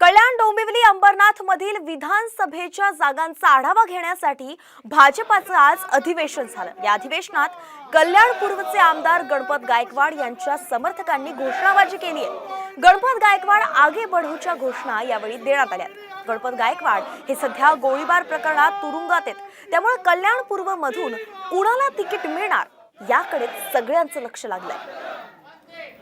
कल्याण डोंबिवली अंबरनाथ मधील विधानसभेच्या जागांचा आढावा घेण्यासाठी भाजपाचं आज अधिवेशन झालं. या अधिवेशनात कल्याण पूर्वचे आमदार गणपत गायकवाड यांच्या समर्थकांनी घोषणाबाजी केली आहे. गणपत गायकवाड आगे बढूच्या घोषणा यावेळी देण्यात आल्या गणपत गायकवाड हे सध्या गोळीबार प्रकरणात तुरुंगात आहेत. त्यामुळे कल्याण पूर्व मधून कुणाला तिकीट मिळणार याकडे सगळ्यांचं लक्ष लागलंय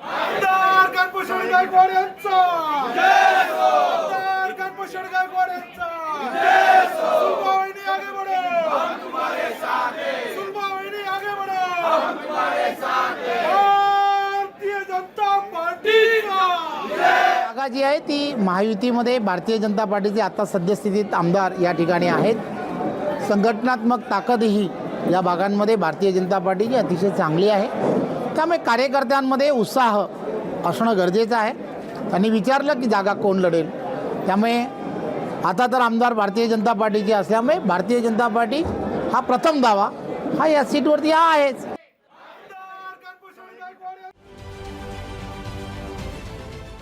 आमदार गणभूषण गायकवाड यांचा आमदार गणभूषण गायकवाड यांचा सुलभा वहिनी आगे बढ़ो सुलभा वहिनी आगे बढ़ो भारतीय जनता पार्टीचा जागा जी आहे ती महायुतीमध्ये भारतीय जनता पार्टीचे आता सद्यस्थितीत आमदार या ठिकाणी आहेत. संघटनात्मक ताकदही या भागांमध्ये भारतीय जनता पार्टीची अतिशय चांगली आहे. त्यामुळे कार्यकर्त्यांमध्ये उत्साह असणं गरजेचं आहे. त्यांनी विचारलं की जागा कोण लढेल? त्यामुळे आता तर आमदार भारतीय जनता पार्टीचे असल्यामुळे भारतीय जनता पार्टी हा प्रथम दावा हा या सीटवरती हा आहेच.